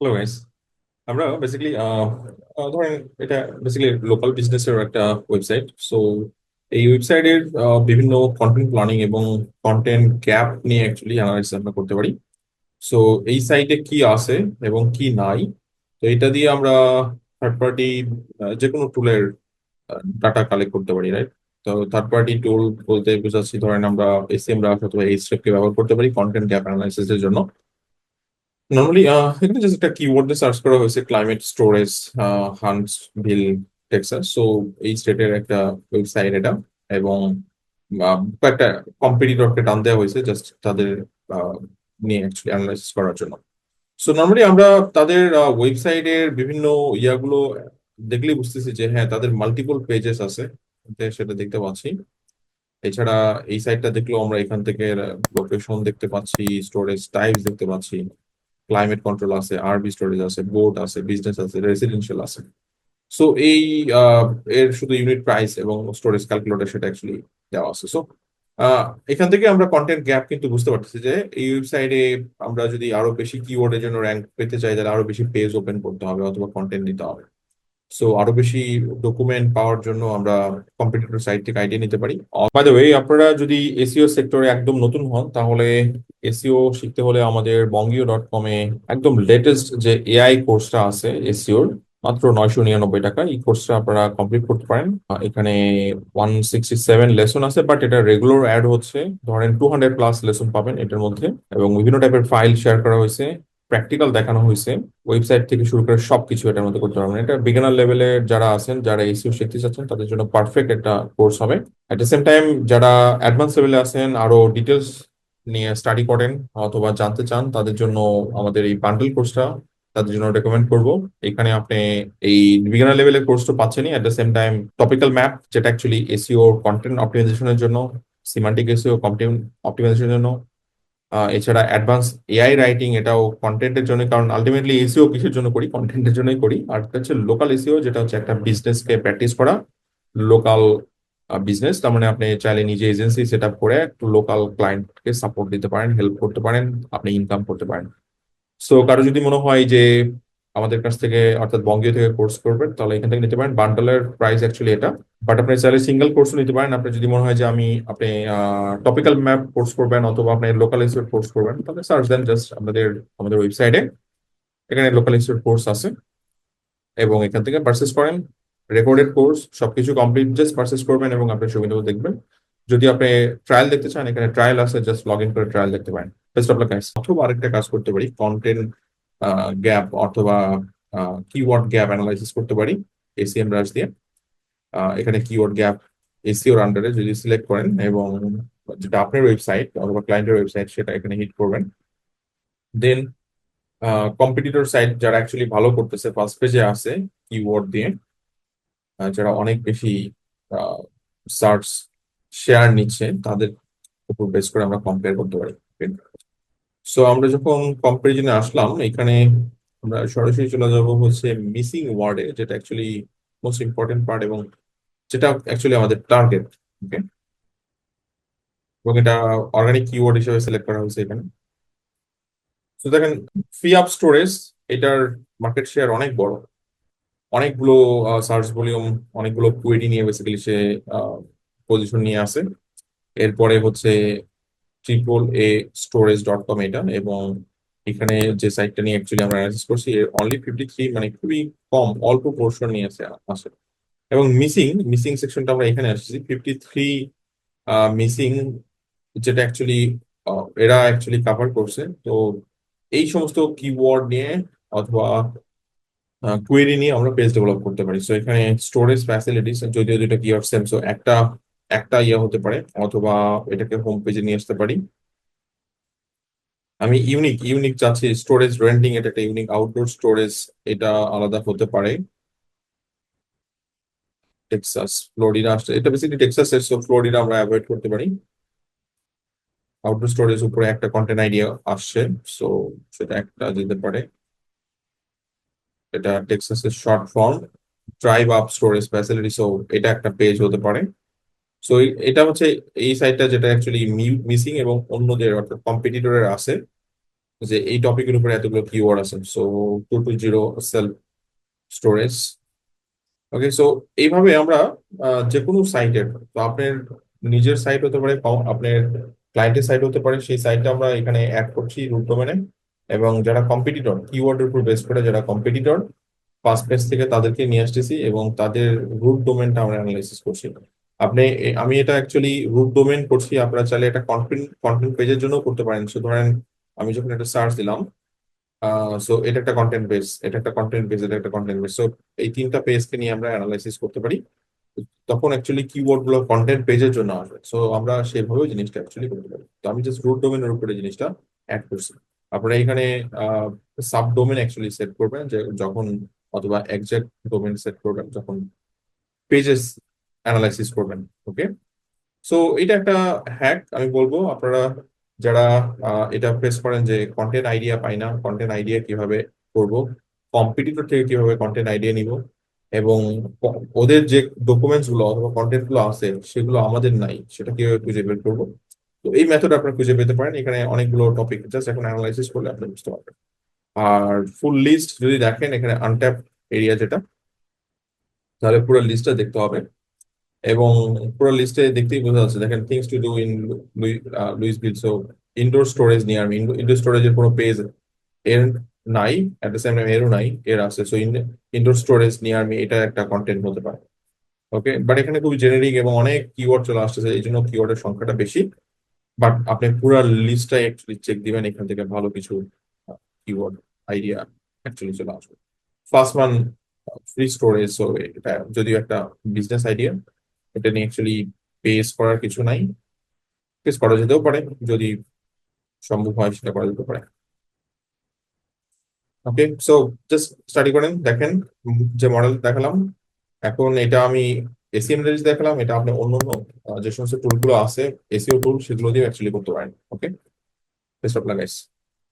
Hello guys আমরা basically ধরেন এটা বেসিক্যালি লোকাল বিজনেসের একটা ওয়েবসাইট সো এই ওয়েবসাইটের বিভিন্ন কন্টেন্ট প্ল্যানিং এবং কন্টেন্ট গ্যাপ নিয়ে অ্যাকচুয়ালি অ্যানালাইসিস আমরা করতে পারি। সো এই সাইটে কি আছে এবং কি নাই? তো এটা দিয়ে আমরা থার্ড পার্টি যে কোনো টুলের ডাটা কালেক্ট করতে পারি রাইট তো থার্ড পার্টি টুল বলতে বোঝাচ্ছি, ধরেন আমরা এসএমরা অথবা এইচএফকে ব্যবহার করতে পারি কন্টেন্ট গ্যাপ অ্যানালাইসিসের জন্য। নর্মালি এখানে জাস্ট একটা কিওয়ার্ড সার্চ করা হয়েছে climate storage Huntsville Texas so এই স্টেটের একটা ওয়েবসাইট এটা এবং কয়েকটা কম্পিটিটরকে টান দেওয়া হয়েছে জাস্ট তাদের আহ, নিয়ে অ্যাকচুয়ালি অ্যানালাইসিস করার জন্য। সো নর্মালি আমরা তাদের ওয়েবসাইটের বিভিন্ন ইয়াগুলো দেখলেই বুঝতেছি যে হ্যাঁ তাদের মাল্টিপল পেজেস আছে সেটা দেখতে পাচ্ছি। এছাড়া এই সাইটটা দেখলেও আমরা এখান থেকে লোকেশন দেখতে পাচ্ছি স্টোরেজ টাইপস দেখতে পাচ্ছি। ক্লাইমেট কন্ট্রোল আছে আরবি স্টোরেজ আছে বোর্ড আছে বিজনেস আছে রেসিডেন্সিয়াল আছে। সো এই এর শুধু ইউনিট প্রাইস এবং স্টোরেজ ক্যালকুলেটর সেটা অ্যাকচুয়ালি দেওয়া আছে। সো এখান থেকে আমরা কন্টেন্ট গ্যাপ কিন্তু বুঝতে পারতেছি যে এই ওয়েবসাইটে আমরা যদি আরও বেশি কিওয়ার্ডের জন্য র্যাঙ্ক পেতে চাই, তাহলে আরও বেশি পেজ ওপেন করতে হবে অথবা কন্টেন্ট নিতে হবে। সো আরও বেশি ডকুমেন্ট পাওয়ার জন্য আমরা কম্পিটিটর সাইট থেকে আইডিয়া নিতে পারি। বাই দ্য ওয়ে আপনারা যদি এসিও সেক্টরে একদম নতুন হন, তাহলে এসিও শিখতে হলে আমাদের বঙ্গীয় ডট কমে একদম লেটেস্ট যে এআই কোর্সটা আছে এসিওর মাত্র নয়শো নিরানব্বই টাকা। এই কোর্সটা আপনারা কমপ্লিট করতে পারেন। এখানে ওয়ান সিক্সটি সেভেন লেসন আছে বাট এটা রেগুলার অ্যাড হচ্ছে। ধরেন টু হান্ড্রেড প্লাস লেসন পাবেন এটার মধ্যে। এবং বিভিন্ন টাইপের ফাইল শেয়ার করা হয়েছে। প্র্যাকটিক্যাল দেখানো হয়েছে ওয়েবসাইট থেকে শুরু করে সবকিছু এটার মধ্যে করতে পারবেন। এটা বিগিনার লেভেলের যারা আছেন, যারা এসিও শিখতে চাচ্ছেন, তাদের জন্য পারফেক্ট একটা কোর্স হবে। অ্যাট দ্য সেম টাইম যারা অ্যাডভান্স লেভেলে আছেন, আরও ডিটেলস নিয়ে স্টাডি করেন অথবা জানতে চান, তাদের জন্য আমাদের এই বান্ডেল কোর্সটা তাদের জন্য রেকমেন্ড করব। এখানে আপনি এই বিগিনার লেভেলের কোর্সটা পাচ্ছেনই। At the same time topical map যেটা অ্যাকচুয়ালি এসিও কন্টেন্ট অপটিমাইজেশনের জন্য সিমান্টিক এসিও কন্টেন্ট অপটিমাইজেশনের জন্য এছাড়া অ্যাডভান্স এআই রাইটিং এটাও কন্টেন্টের জন্য কারণ আলটিমেটলি এসিও কিসের জন্য করি? কন্টেন্টের জন্যই করি। আর হচ্ছে লোকাল এসিও যেটা হচ্ছে একটা বিজনেসকে প্র্যাকটিস করা। লোকাল বিজনেস তার মানে আপনি চাইলে নিজে এজেন্সি সেট আপ করে একটু লোকাল ক্লায়েন্টকে সাপোর্ট দিতে পারেন হেল্প করতে পারেন, আপনি ইনকাম করতে পারেন। সো কারও যদি মনে হয় যে আমাদের কাছ থেকে, অর্থাৎ বঙ্গীয় থেকে কোর্স করবেন তাহলে এখান থেকে নিতে পারেন। বান্ডেলের প্রাইস অ্যাকচুয়ালি এটা। বাট আপনি চাইলে সিঙ্গেল কোর্সও নিতে পারেন। আপনি যদি মনে হয় যে আমি, আপনি টপিক্যাল ম্যাপ কোর্স করবেন অথবা আপনি লোকাল ইনস্টিটিউট কোর্স করবেন, তাহলে সার্চ দেন জাস্ট আমাদের আমাদের ওয়েবসাইটে এখানে লোকাল ইনস্টিটিউট কোর্স আছে। এবং এখান থেকে পারচেস করেন। রেকর্ডেড কোর্স সবকিছু কমপ্লিট জাস্ট পারচেস করবেন এবং আপনার সুবিধা দেখবেন। যদি আপনি ট্রায়াল দেখতে চান, এখানে ট্রায়াল আছে জাস্ট লগ ইন করে ট্রায়াল দেখতে পারেন। বেস্ট অফ লাক অথবা আরেকটা কাজ করতে পারি কন্টেন্ট গ্যাপ অথবা কিওয়ার্ড গ্যাপ অ্যানালাইসিস করতে পারি এসিএম রাশ দিয়ে। এখানে কিওয়ার্ড গ্যাপ এসিওর আন্ডারে যদি সিলেক্ট করেন এবং যেটা আপনার ওয়েবসাইট অথবা ক্লায়েন্টের ওয়েবসাইট সেটা এখানে হিট করবেন। দেন কম্পিটিটর সাইট যারা অ্যাকচুয়ালি ভালো করতেছে ফার্স্ট পেজে আছে কিওয়ার্ড দিয়ে। যারা অনেক বেশি সার্চ শেয়ার নিচ্ছে, তাদের উপর বেস করে আমরা কম্পেয়ার করতে পারি। সো আমরা যখন কম্পারিজনে আসলাম, এখানে আমরা সরাসরি চলে যাব হচ্ছে মিসিং ওয়ার্ডে যেটা অ্যাকচুয়ালি মোস্ট ইম্পর্টেন্ট পার্ট এবং যেটা অ্যাকচুয়ালি আমাদের টার্গেট ওকে এবং এটা অর্গানিক কিওয়ার্ড হিসেবে সিলেক্ট করা হয়েছে এখানে। তো দেখেন ফ্রি আপ স্টোরেজ এটার মার্কেট শেয়ার অনেক বড়। অনেকগুলো সার্চ ভলিউম অনেকগুলো কোয়েরি নিয়ে বেসিক্যালি সে পজিশন নিয়ে আসে। এরপরে হচ্ছে triple A storage dot com এটা এবং এখানে যে সাইটটা নিয়ে অ্যাকচুয়ালি আমরা অ্যানালাইসিস করছি, এর অনলি ফিফটি থ্রি মানে খুবই কম, অল্প পোর্শন নিয়ে আসে আসে এবং মিসিং মিসিং সেকশনটা আমরা এখানে আসছি ফিফটি থ্রি মিসিং যেটা অ্যাকচুয়ালি এরা অ্যাকচুয়ালি কভার করছে। তো এই সমস্ত কিওয়ার্ড নিয়ে অথবা কোয়েরি নিয়ে আমরা পেজ ডেভেলপ করতে পারি। সো এখানে স্টোরেজ ফ্যাসিলিটিস যদিও দুটো কিওয়ার্ড সেম সো একটা একটা ইয়ে হতে পারে, অথবা এটাকে হোম পেজে নিয়ে আসতে পারি। আমি ইউনিক ইউনিক চাচ্ছি স্টোরেজ রেন্টিং এটা একটা ইউনিক আউটডোর স্টোরেজ এটা আলাদা হতে পারে। টেক্সাস ফ্লোরিডা আসছে, এটা বেসিক্যালি টেক্সাস সো ফ্লোরিডা আমরা অ্যাভয়েড করতে পারি। আউটডোর স্টোরেজ উপরে একটা কন্টেন্ট আইডিয়া আসছে সো সেটা একটা যেতে পারে। এটা টেক্সাসের short form drive up storage facility so এটা একটা পেজ হতে পারে। সো এটা হচ্ছে এই সাইটটা যেটা অ্যাকচুয়ালি মিসিং এবং অন্যদের অর্থাৎ কম্পিটিটরের আছে, যে এই টপিকের উপরে এতগুলো কিওয়ার্ড আছে। So two two zero self storage okay so এইভাবে আমরা যে কোনো সাইটের তো আপনার নিজের সাইট হতে পারে আপনার ক্লায়েন্টের সাইট হতে পারে, সেই সাইটটা আমরা এখানে অ্যাড করছি রুট ডোমেনে এবং যারা কম্পিটিটর কিওয়ার্ডের উপর বেস করে যারা কম্পিটিটর ফার্স্ট পেজ থেকে তাদেরকে নিয়ে আসতেছি এবং তাদের রুট ডোমেনটা আমরা অ্যানালাইসিস করছি। আপনি, আমি এটা অ্যাকচুয়ালি রুট ডোমেন করছি, আপনারা চাইলে এটা কন্টেন্ট কন্টেন্ট পেজের জন্য করতে পারেন। সো ধরেন আমি যখন একটা সার্চ দিলাম সো এটা একটা কন্টেন্ট বেস এটা একটা কন্টেন্ট বেস এটা একটা কন্টেন্ট বেস সো এই তিনটা পেজকে নিয়ে আমরা অ্যানালাইসিস করতে পারি। তখন অ্যাকচুয়ালি কিওয়ার্ডগুলো কন্টেন্ট পেজের জন্য আসবে। সো আমরা সেভাবেও জিনিসটা অ্যাকচুয়ালি করতে পারি। তো আমি জাস্ট রুট ডোমেনের উপরে জিনিসটা অ্যাড করছি। আপনারা এখানে সাব ডোমেন অ্যাকচুয়ালি সেট করবেন, যে যখন অথবা একজ্যাক্ট ডোমেন সেট করবেন, যখন পেজেস অ্যানালাইসিস করবেন ওকে সো এটা একটা হ্যাক আমি বলব, আপনারা যারা এটা ফেস করেন যে কন্টেন্ট আইডিয়া পাই না কন্টেন্ট আইডিয়া কীভাবে করব কম্পিটিটর থেকে কীভাবে কন্টেন্ট আইডিয়া নিব, এবং ওদের যে ডকুমেন্টসগুলো অথবা কন্টেন্টগুলো আছে, সেগুলো আমাদের নাই, সেটা কীভাবে খুঁজে বের করব? তো এই মেথড আপনারা খুঁজে পেতে পারেন, এখানে অনেকগুলো টপিক জাস্ট এখন অ্যানালাইসিস করলে আপনি বুঝতে পারবেন। আর ফুল লিস্ট যদি দেখেন, এখানে আনট্যাপ এরিয়া যেটা, তাহলে পুরো লিস্টটা দেখতে হবে। এবং পুরো লিস্টে দেখতেই বোঝা যাচ্ছে, দেখেন things to do in Lewisville so indoor storage নিয়ে আমি ইনডোর স্টোরেজের কোনো পেজ এর নাই অ্যাট দ্য সেম টাইম এরও নাই, এর আছে so indoor storage near me এটা একটা কন্টেন্ট হতে পারে ওকে বাট এখানে খুবই জেনেরিক এবং অনেক কিওয়ার্ড চলে আসতেছে, এই জন্য কিওয়ার্ডের সংখ্যাটা বেশি বাট আপনি পুরো লিস্টটা অ্যাকচুয়ালি চেক দিবেন, এখান থেকে ভালো কিছু কিওয়ার্ড আইডিয়া অ্যাকচুয়ালি চলে আসবে। First one free storage so এটা যদিও একটা বিজনেস আইডিয়া এটা নিয়ে অ্যাকচুয়ালি পেস করার কিছু নাই। পেস করা যেতেও পারে, যদি সম্ভব হয় সেটা করা যেতে পারে। ওকে সো জাস্ট স্টাডি করেন, দেখেন, যে মডেল দেখালাম। এখন এটা আমি এসিএম রেঞ্জ দেখালাম, এটা আপনি অন্য অন্য যে সমস্ত টুলগুলো আছে এসিও টুল সেগুলো দিয়ে অ্যাকচুয়ালি করতে পারেন। Okay best of luck guys